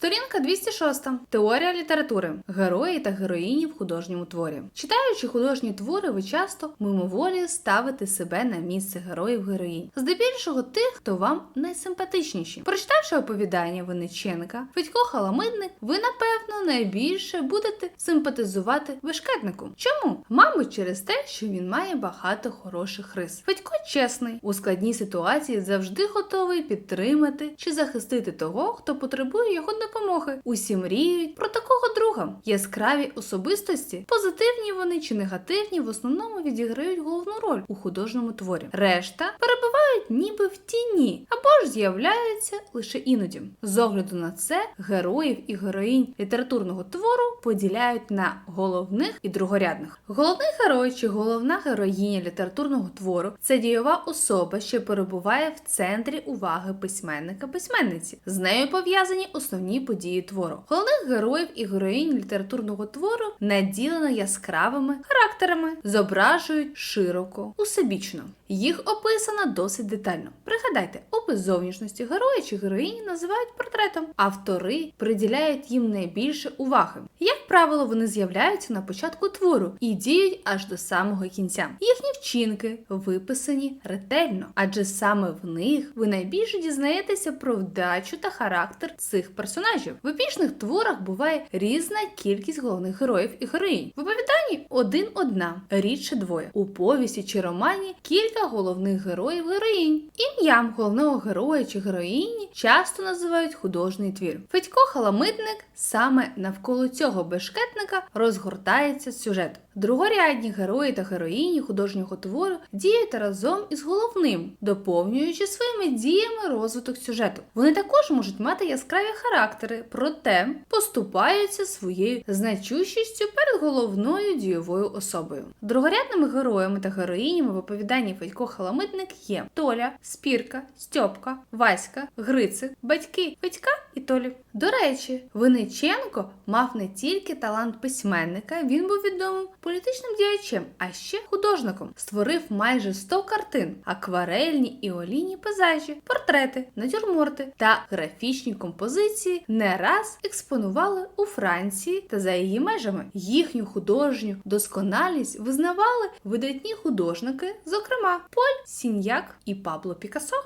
Сторінка 206. Теорія літератури. Герої та героїні в художньому творі. Читаючи художні твори, ви часто мимоволі ставите себе на місце героїв героїнь. Здебільшого тих, хто вам найсимпатичніші. Прочитавши оповідання Винниченка, Федько Халамидник, ви напевно найбільше будете симпатизувати вишкетнику. Чому? Мабуть, через те, що він має багато хороших рис. Федько чесний, у складній ситуації завжди готовий підтримати чи захистити того, хто потребує його допомоги. Усі мріють про такого друга. Яскраві особистості, позитивні вони чи негативні, в основному відіграють головну роль у художньому творі. Решта перебувають ніби в тіні або ж з'являються лише іноді. З огляду на це героїв і героїнь літературного твору поділяють на головних і другорядних. Головний герой чи головна героїня літературного твору це дієва особа, що перебуває в центрі уваги письменника-письменниці. З нею пов'язані основні події твору. Головних героїв і героїнь літературного твору наділено яскравими характерами, зображують широко, усебічно. Їх описано досить детально. Пригадайте, опис зовнішності героя чи героїні називають портретом. Автори приділяють їм найбільше уваги. Як правило, вони з'являються на початку твору і діють аж до самого кінця. Їхні вчинки виписані ретельно, адже саме в них ви найбільше дізнаєтеся про вдачу та характер цих персонажів. В епічних творах буває різна кількість головних героїв і героїнь. В оповіданні один-одна, рідше двоє. У повісті чи романі кілька головних героїв героїнь. Ім'ям головного героя чи героїні часто називають художній твір. Федько Халамидник саме навколо цього бешкетника розгортається сюжет. Другорядні герої та героїні художнього твору діють разом із головним, доповнюючи своїми діями розвиток сюжету. Вони також можуть мати яскраві характери, проте поступаються своєю значущістю перед головною дієвою особою. Другорядними героями та героїнями в оповіданні Федько Халамидник є Толя, Спірка, Стьопка, Васька, Грицик, батьки Федька і Толі. До речі, Винниченко мав не тільки талант письменника, він був відомим політичним діячем, а ще художником. Створив майже 100 картин, акварельні і олійні пейзажі, портрети, натюрморти та графічні композиції не раз експонували у Франції та за її межами. Їхню художню досконалість визнавали видатні художники, зокрема Поль Сіньяк і Пабло Пікассо.